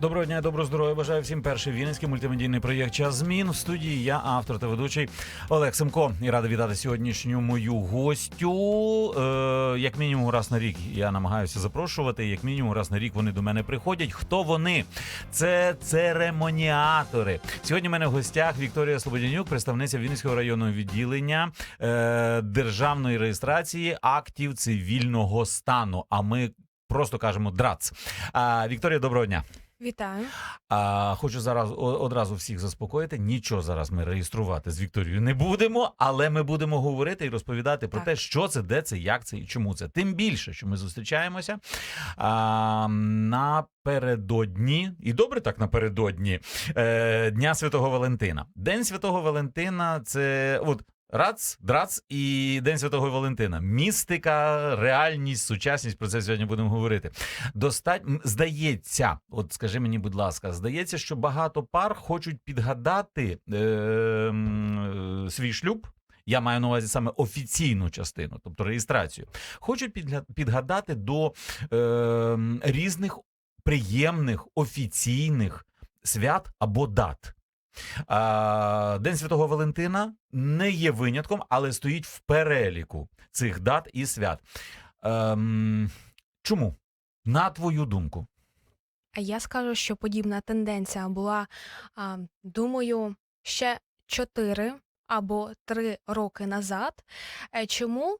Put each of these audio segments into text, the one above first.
Доброго дня, доброго здоров'я. Бажаю всім перший вінницький мультимедійний проєкт Час змін. В студії я автор та ведучий Олег Семко. І радий вітати сьогоднішню мою гостю. Е, як мінімум раз на рік я намагаюся запрошувати. Як мінімум раз на рік вони до мене приходять. Хто вони? Це церемоніатори. Сьогодні в мене в гостях Вікторія Слободянюк, представниця Вінницького районного відділення е, державної реєстрації актів цивільного стану. А ми просто кажемо ДРАЦ. А, Вікторія, доброго дня. Вітаю. А, хочу зараз одразу всіх заспокоїти. Нічого зараз ми реєструвати з Вікторією не будемо, але ми будемо говорити і розповідати про Так. те, що це, де це, як це і чому це. Тим більше, що ми зустрічаємося а, напередодні, і добре так напередодні е, Дня Святого Валентина. День Святого Валентина це от. Рац, драц і День Святого Валентина. Містика, реальність, сучасність. Про це сьогодні будемо говорити. Достать здається, от скажи мені, будь ласка, здається, що багато пар хочуть підгадати е, е, свій шлюб. Я маю на увазі саме офіційну частину, тобто реєстрацію. Хочуть підгадати до е, різних приємних офіційних свят або дат. День Святого Валентина не є винятком, але стоїть в переліку цих дат і свят. Ем, чому? На твою думку. Я скажу, що подібна тенденція була, думаю, ще 4 або 3 роки назад. Е, Чому?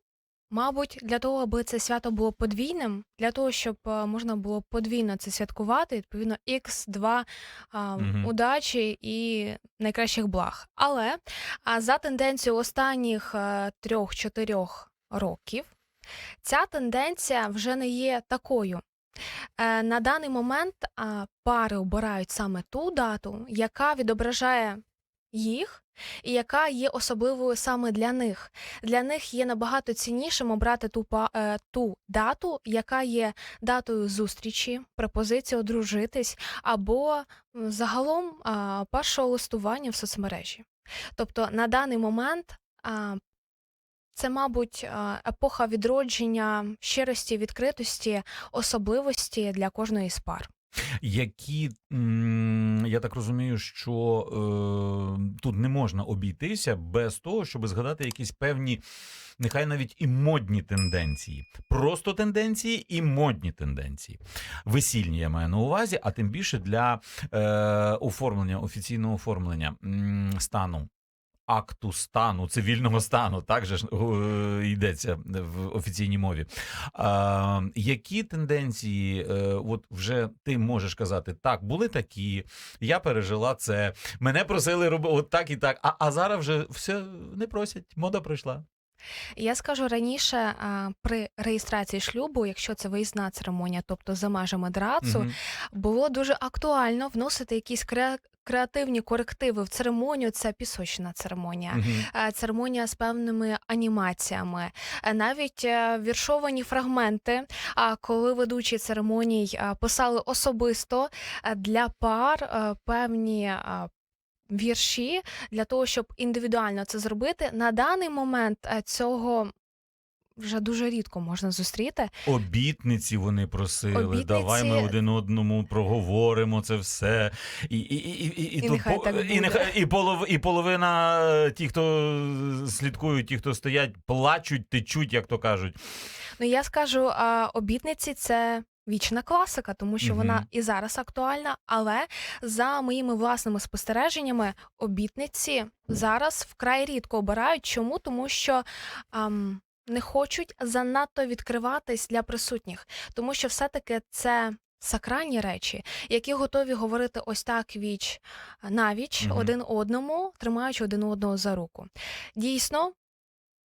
Мабуть, для того, аби це свято було подвійним, для того, щоб е, можна було подвійно це святкувати, відповідно, X2 а, Мгм. удачі і найкращих благ. Але а, за тенденцією останніх е, трьох-чотирьох років ця тенденція вже не є такою. Е, На даний момент а, пари обирають саме ту дату, яка відображає їх, і яка є особливою саме для них. Для них є набагато ціннішим обрати ту, е, ту дату, яка є датою зустрічі, пропозиції одружитись, або загалом першого листування в соцмережі. Тобто на даний момент це, мабуть, епоха відродження щирості, відкритості, особливості для кожної з пар. Які я так розумію, що е, тут не можна обійтися без того, щоб згадати якісь певні, нехай навіть і модні тенденції. Просто тенденції і модні тенденції. Весільні я маю на увазі, а тим більше для е, оформлення, офіційного оформлення стану. Акту стану, цивільного стану, так же ж е, йдеться в офіційній мові. А, які тенденції, е, от вже ти можеш казати, так, були такі, я пережила це, мене просили робити от так і так, а, а зараз вже все не просять, мода пройшла. Я скажу раніше, а, при реєстрації шлюбу, якщо це виїзна церемонія, тобто за межами драцу, Мгм. було дуже актуально вносити якісь кре- креативні корективи в церемонію. Це пісочна церемонія. Мгм. е, церемонія з певними анімаціями, е, навіть е, віршовані фрагменти. А коли ведучі церемоній писали особисто для пар певні. Вірші для того, щоб індивідуально це зробити, на даний момент е, цього вже дуже рідко можна зустріти. Обітниці вони просили. Обітниці- Давай ми один одному проговоримо це все. І, і, і, і, і, І тут нехай по- так і, нехай, і, полов, і половина е, ті, хто слідкують, ті, хто стоять, плачуть, течуть, як то кажуть. Ну я скажу, а, обітниці це. Вічна класика, тому що Мгм. вона і зараз актуальна, але за моїми власними спостереженнями, обітниці зараз вкрай рідко обирають. Чому? Тому що ам, не хочуть занадто відкриватись для присутніх, тому що все-таки це сакральні речі, які готові говорити ось так віч навіч Мгм. один одному, тримаючи один одного за руку. Дійсно.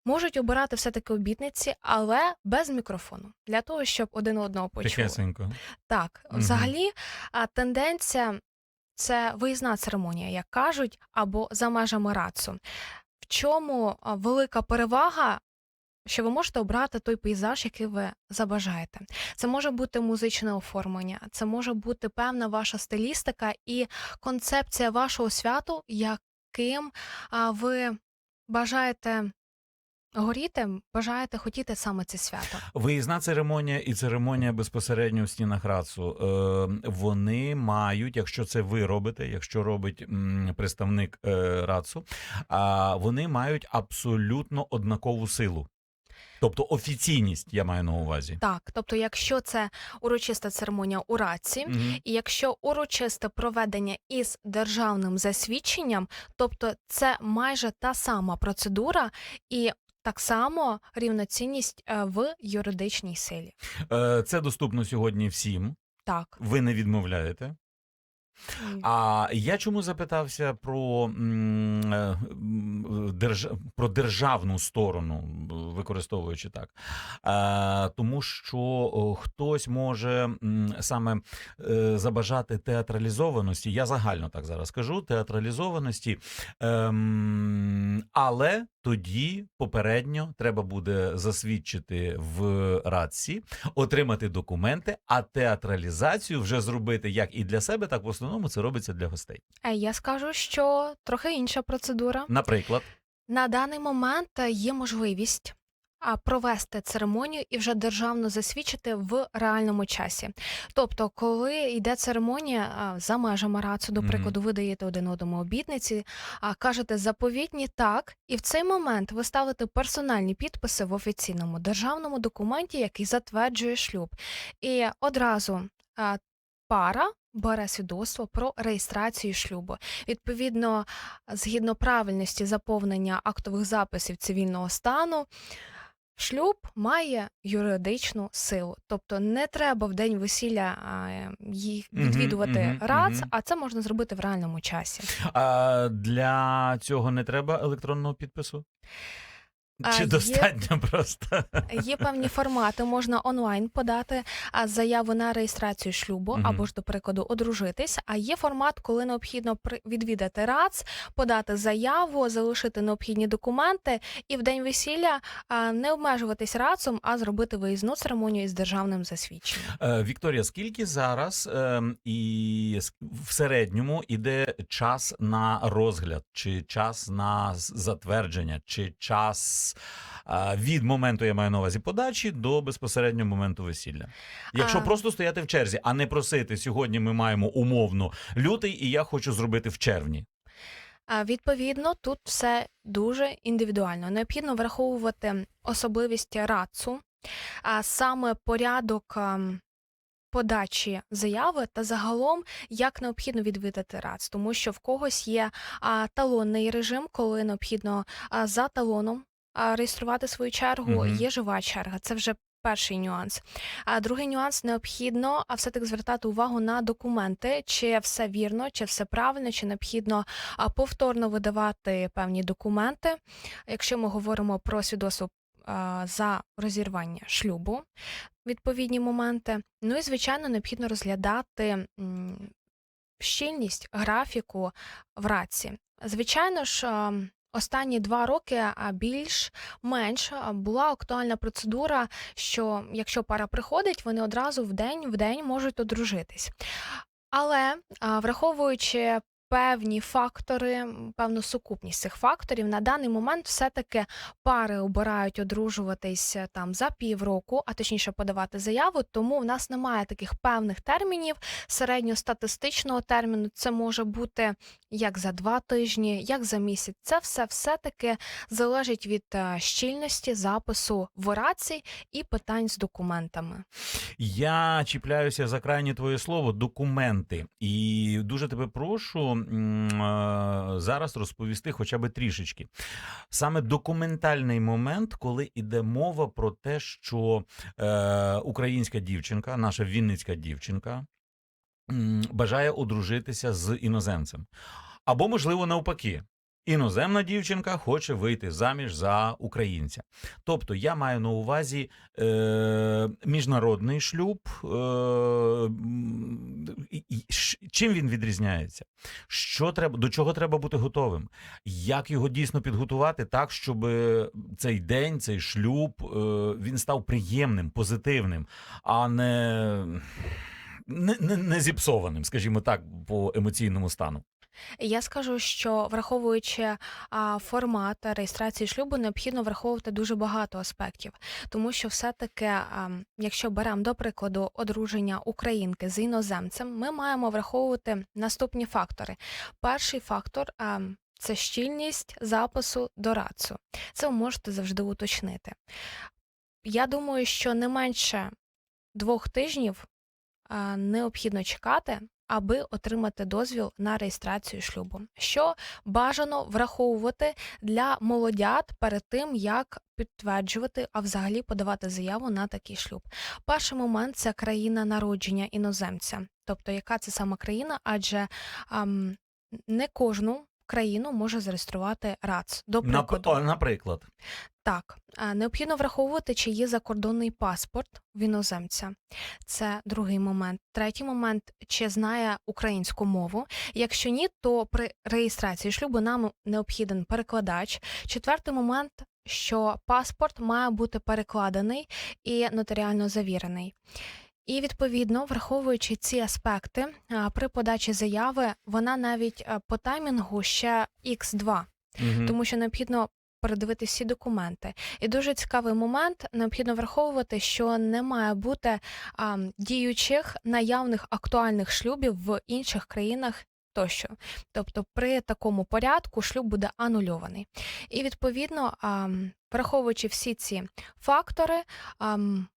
Можуть обирати все-таки обітниці, але без мікрофону для того, щоб один одного почули. Тихесенько. Так, взагалі, тенденція це виїзна церемонія, як кажуть, або за межами рацу. В чому велика перевага? Що ви можете обрати той пейзаж, який ви забажаєте. Це може бути музичне оформлення, це може бути певна ваша стилістика і концепція вашого святу, яким ви бажаєте горіти, бажаєте хотіти саме це свято. Виїзна церемонія і церемонія безпосередньо в стінах РАЦу. Е, вони мають, якщо це ви робите, якщо робить представник е, РАЦу, вони мають абсолютно однакову силу. Тобто офіційність, я маю на увазі. Так, тобто, якщо це урочиста церемонія у раці, Мгм. і якщо урочисте проведення із державним засвідченням, тобто це майже та сама процедура і. Так само рівноцінність е, в юридичній силі. Е, Це доступно сьогодні всім. Так. Ви не відмовляєте. А я чому запитався про, е, держ... про державну сторону, використовуючи так? Тому що хтось може саме е, забажати театралізованості. Я загально так зараз кажу: театралізованості, ем, але тоді попередньо треба буде засвідчити в радці, отримати документи, а театралізацію вже зробити як і для себе, так в основному це робиться для гостей. Е, Я скажу, що трохи інша процедура. Наприклад, На даний момент е, є можливість а, провести церемонію і вже державно засвідчити в реальному часі. Тобто, коли йде церемонія за межами РАЦу, до прикладу, ви даєте один одному обітниці, а кажете заповітні так, і в цей момент ви ставите персональні підписи в офіційному державному документі, який затверджує шлюб. І одразу пара. Бере свідоцтво про реєстрацію шлюбу. Відповідно, згідно правильності заповнення актових записів цивільного стану, шлюб має юридичну силу. Тобто не треба в день весілля їх відвідувати мгм, РАЦ, мгм. а це можна зробити в реальному часі. а для цього не треба електронного підпису? Чи є- достатньо просто? Є певні формати, можна онлайн подати заяву на реєстрацію шлюбу Мгм. або ж, до прикладу, одружитись. А є формат, коли необхідно відвідати РАЦ, подати заяву, залишити необхідні документи і в день весілля не обмежуватись РАЦом, а зробити виїзну церемонію із державним засвідченням. Е, Вікторія, скільки зараз ем, і в середньому іде час на розгляд, чи час на затвердження, чи час від моменту, я маю на увазі, подачі до безпосередньо моменту весілля? Якщо А. просто стояти в черзі, а не просити сьогодні, ми маємо умовно лютий, і я хочу зробити в червні. А, Відповідно, тут все дуже індивідуально. Необхідно враховувати особливість РАЦу, а саме порядок подачі заяви та загалом як необхідно відвідати РАЦ, тому що в когось є а, талонний режим, коли необхідно а, за талоном а, реєструвати свою чергу. Мгм. Є жива черга. Це вже. Перший нюанс. А другий нюанс необхідно а все-таки звертати увагу на документи, чи все вірно, чи все правильно, чи необхідно повторно видавати певні документи. Якщо ми говоримо про свідоцтво за розірвання шлюбу, відповідні моменти. Ну і звичайно, необхідно розглядати щільність графіку в раці. Звичайно ж. Останні два роки а більш-менш була актуальна процедура, що якщо пара приходить, вони одразу в день в день можуть одружитись. Але враховуючи певні фактори, певну сукупність цих факторів, на даний момент все-таки пари обирають одружуватись е, там за півроку, а точніше подавати заяву. Тому в нас немає таких певних термінів середньостатистичного терміну. Це може бути як за два тижні, як за місяць. Це все все-таки залежить від е, щільності запису в орації і питань з документами. Я чіпляюся за крайнє твоє слово документи, і дуже тебе прошу зараз розповісти хоча б трішечки. Саме документальний момент, коли йде мова про те, що е, українська дівчинка, наша вінницька дівчинка, бажає одружитися з іноземцем. Або, можливо, навпаки. Іноземна дівчинка хоче вийти заміж за українця. Тобто я маю на увазі е, міжнародний шлюб. Е, чим він відрізняється? Що треба, до чого треба бути готовим? Як його дійсно підготувати так, щоб цей день, цей шлюб, е, він став приємним, позитивним, а не, не, не, не зіпсованим, скажімо так, по емоційному стану. Я скажу, що враховуючи формат реєстрації шлюбу, необхідно враховувати дуже багато аспектів, тому що все-таки, якщо беремо до прикладу одруження українки з іноземцем, ми маємо враховувати наступні фактори. Перший фактор це щільність запису до РАЦУ. Це ви можете завжди уточнити. Я думаю, що не менше двох тижнів необхідно чекати, аби отримати дозвіл на реєстрацію шлюбу, що бажано враховувати для молодят перед тим, як підтверджувати, а взагалі подавати заяву на такий шлюб. Перший момент це країна народження іноземця, тобто яка це сама країна, адже ам, не кожну країну може зареєструвати РАЦ. До прикладу, наприклад, так, необхідно враховувати, чи є закордонний паспорт в іноземця. Це другий момент. Третій момент, чи знає українську мову. Якщо ні, то при реєстрації шлюбу нам необхіден перекладач. Четвертий момент, що паспорт має бути перекладений і нотаріально завірений. І відповідно, враховуючи ці аспекти, при подачі заяви вона навіть по таймінгу ще x2 Мгм. тому що необхідно передивити всі документи. І дуже цікавий момент необхідно враховувати, що не має бути а, діючих наявних актуальних шлюбів в інших країнах. Тощо, тобто при такому порядку шлюб буде анульований. І відповідно, враховуючи всі ці фактори,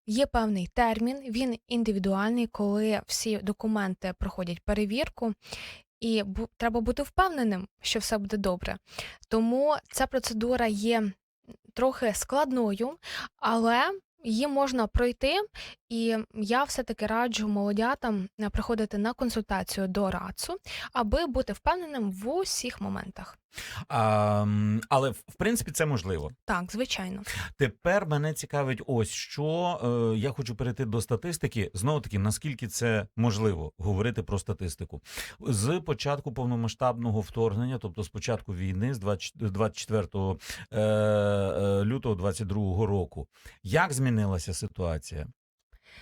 є певний термін, він індивідуальний, коли всі документи проходять перевірку, і бу- треба бути впевненим, що все буде добре. Тому ця процедура є трохи складною, але її можна пройти, і я все-таки раджу молодятам е, приходити на консультацію до РАЦу, аби бути впевненим в усіх моментах. А, але в принципі це можливо. Так, звичайно. Тепер мене цікавить ось що. Е, я хочу перейти до статистики. Знову таки, наскільки це можливо говорити про статистику з початку повномасштабного вторгнення, тобто з початку війни, з 20 24 е, е, лютого 22 року. Як змінилася ситуація?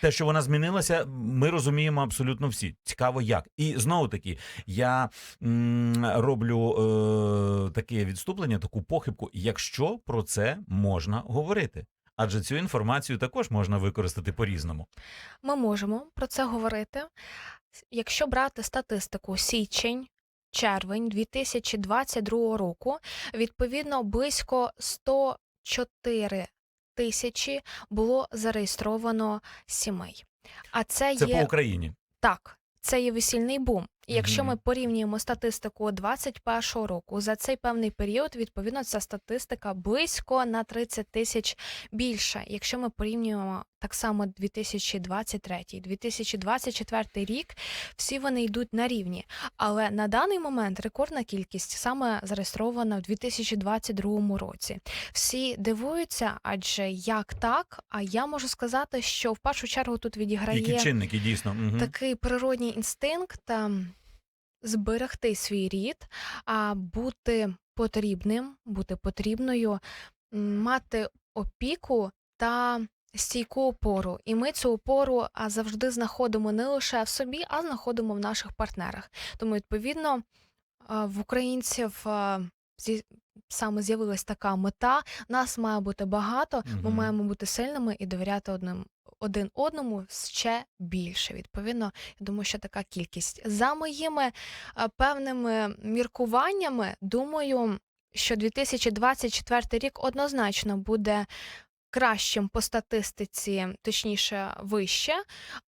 Те, що вона змінилася, ми розуміємо абсолютно всі. Цікаво, як. І знову таки, я м, роблю е, таке відступлення, таку похибку, якщо про це можна говорити. Адже цю інформацію також можна використати по-різному. Ми можемо про це говорити. Якщо брати статистику січень, червень 2022 року, відповідно близько 104 тисячі було зареєстровано сімей. А це, Це є по Україні. так, це є весільний бум. І якщо ми порівнюємо статистику 21 року за цей певний період, відповідно, ця статистика близько на 30 тисяч більше. Якщо ми порівнюємо так само 2023, 2024 рік, всі вони йдуть на рівні. Але на даний момент рекордна кількість саме зареєстрована в 2022 році. Всі дивуються, адже як так? А я можу сказати, що в першу чергу тут відіграє Які чинники дійсно. Мгм. такий природній інстинкт ем, зберегти свій рід, а бути потрібним, бути потрібною, мати опіку та стійку опору. І ми цю опору завжди знаходимо не лише в собі, а знаходимо в наших партнерах. Тому, відповідно, в українців саме з'явилась така мета. Нас має бути багато, ми маємо бути сильними і довіряти одним один одному ще більше. Відповідно, я думаю, що така кількість. За моїми е, певними міркуваннями, думаю, що 2024 рік однозначно буде кращим по статистиці, точніше, вище,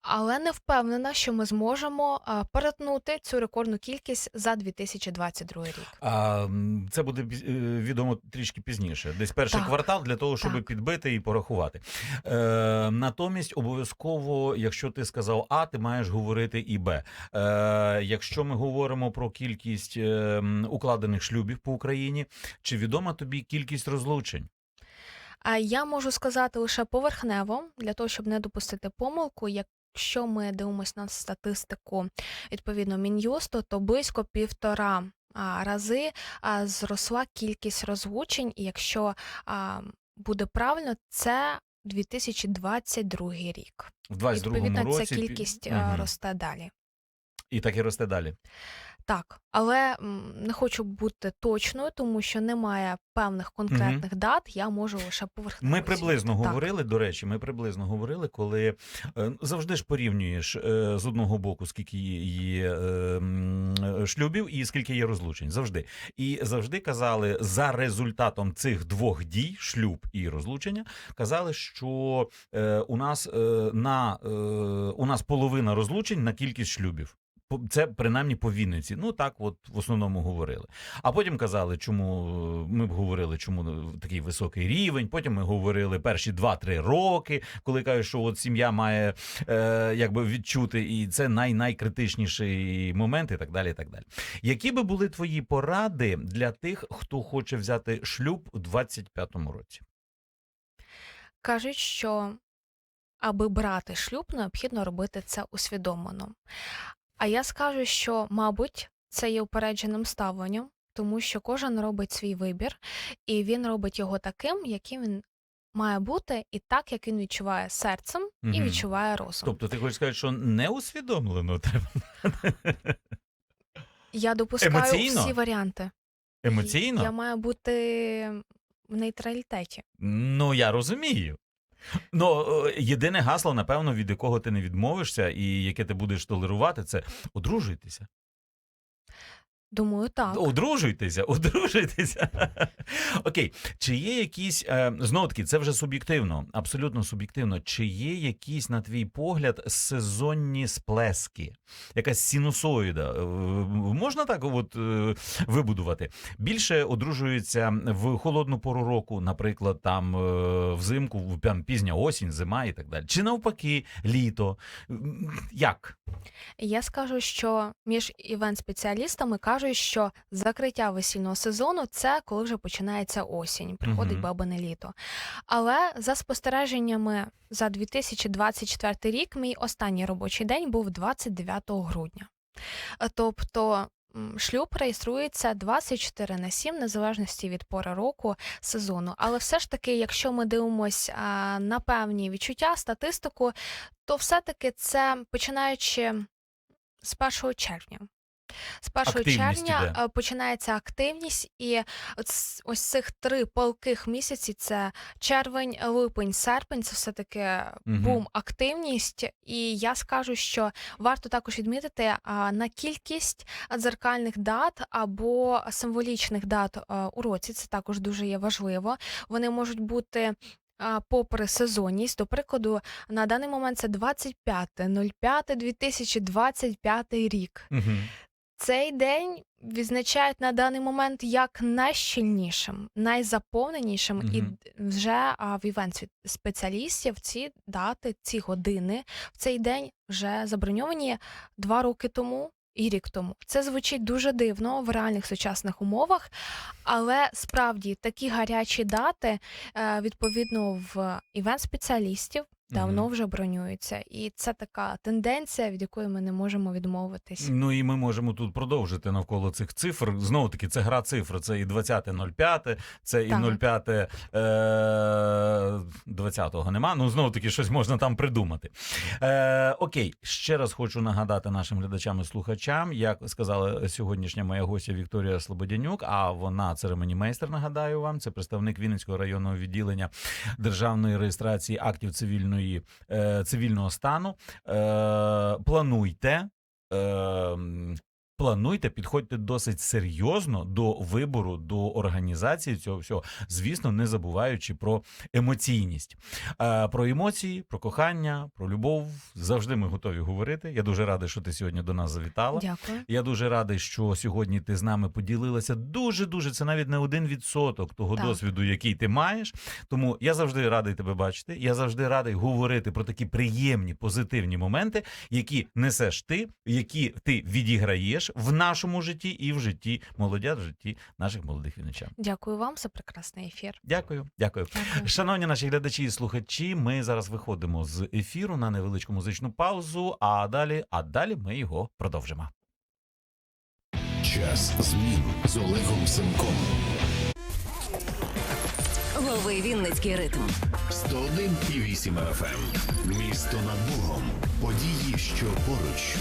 але не впевнена, що ми зможемо е, перетнути цю рекордну кількість за 2022 рік. А, це буде е, відомо трішки пізніше, десь перший Так. квартал для того, щоб Так. підбити і порахувати. Е, натомість, обов'язково, якщо ти сказав А, ти маєш говорити і Б. Е, якщо ми говоримо про кількість е, укладених шлюбів по Україні, чи відома тобі кількість розлучень? А я можу сказати лише поверхнево, для того, щоб не допустити помилку. Якщо ми дивимося на статистику відповідно Мін'юсту, то близько півтора рази зросла кількість розлучень, і якщо буде правильно, це 2022 рік. В 22-му Відповідно, році ця кількість Мгм. росте далі. І так і росте далі. Так, але м, не хочу бути точною, тому що немає певних конкретних дат, я можу лише поверхнево. Ми приблизно оцінити. Так. говорили, до речі, ми приблизно говорили, коли е, завжди ж порівнюєш е, з одного боку, скільки є, є е, м, шлюбів і скільки є розлучень. Завжди. І завжди казали, за результатом цих двох дій, шлюб і розлучення, казали, що е, у нас е, на е, у нас половина розлучень на кількість шлюбів. Це принаймні по Вінниці. Ну так, от в основному говорили. А потім казали, чому е, ми б говорили, чому е, такий високий рівень. Потім ми говорили перші 2-3 роки, коли кажуть, що от сім'я має е, якби відчути, і це най найкритичніший момент, і так далі. І так далі. Які би були твої поради для тих, хто хоче взяти шлюб у 25-му році? Кажуть, що аби брати шлюб, необхідно робити це усвідомлено. А я скажу, що, мабуть, це є упередженим ставленням, тому що кожен робить свій вибір, і він робить його таким, яким він має бути, і так, як він відчуває серцем і Мгм. відчуває розум. Тобто, ти хочеш сказати, що не усвідомлено треба Я допускаю емоційно? всі варіанти. емоційно? Я маю бути в нейтралітеті. Ну, я розумію. Ну, е, єдине гасло, напевно, від якого ти не відмовишся, і яке ти будеш толерувати, це одружуйтеся. Думаю, так. Одружуйтеся, одружуйтеся. Окей, чи є якісь е, знову таки, це вже суб'єктивно, абсолютно суб'єктивно. Чи є якісь, на твій погляд, сезонні сплески, якась синусоїда? Е, Можна так от е, вибудувати? Більше одружуються в холодну пору року, наприклад, там взимку, там пізня осінь, зима і так далі. Чи навпаки, літо? Як? Я скажу, що між івент-спеціалістами кажуть, що закриття весільного сезону це коли вже починається осінь, приходить Мгм. бабине літо. Але за спостереженнями за 2024 рік, мій останній робочий день був 29 грудня. Тобто. Шлюб реєструється 24 на 7, незалежності від пори року сезону. Але все ж таки, якщо ми дивимося на певні відчуття, статистику, то все-таки це починаючи з 1 червня. З 1 Активність червня іде. е, починається активність, і ось, ось цих три палких місяці це червень, липень, серпень. Це все таки Мгм. бум, активність. І я скажу, що варто також відмітити а, на кількість дзеркальних дат або символічних дат а, у році. Це також дуже є важливо. Вони можуть бути. а, Попри сезонність, до прикладу, на даний момент це 25.05.2025 рік. Угу. Цей день відзначають на даний момент як найщільнішим, найзаповненішим, і вже а, в івент спеціалістів ці дати, ці години в цей день вже заброньовані два роки тому. І рік тому це звучить дуже дивно в реальних сучасних умовах, але справді такі гарячі дати е, відповідно в івент спеціалістів давно вже бронюються, і це така тенденція, від якої ми не можемо відмовитись. Ну і ми можемо тут продовжити навколо цих цифр. Знову таки, це гра цифр. Це і 20.05, це і Так. 05 е, 20-го нема. Ну знову таки, щось можна там придумати. Е, окей, ще раз хочу нагадати нашим глядачам і слухачам, як сказала сьогоднішня моя гостя Вікторія Слободянюк. А вона церемонімейстер, нагадаю вам, це представник Вінницького районного відділення державної реєстрації актів цивільної е, цивільного стану. Е, плануйте. Плануйте, підходьте досить серйозно до вибору, до організації цього всього, звісно, не забуваючи про емоційність. Про емоції, про кохання, про любов завжди ми готові говорити. Я дуже радий, що ти сьогодні до нас завітала. Дякую. Я дуже радий, що сьогодні ти з нами поділилася. Дуже дуже це навіть не один відсоток того Так. досвіду, який ти маєш. Тому я завжди радий тебе бачити. Я завжди радий говорити про такі приємні, позитивні моменти, які несеш ти, які ти відіграєш в нашому житті і в житті молодят, в житті наших молодих вінничан. Дякую вам за прекрасний ефір. Дякую, дякую. Дякую. Шановні наші глядачі і слухачі, ми зараз виходимо з ефіру на невеличку музичну паузу. А далі, а далі ми його продовжимо. Час змін з Олегом Семком. Лови Вінницький ритм. 101,8 FM. Місто над Богом. Події, що поруч.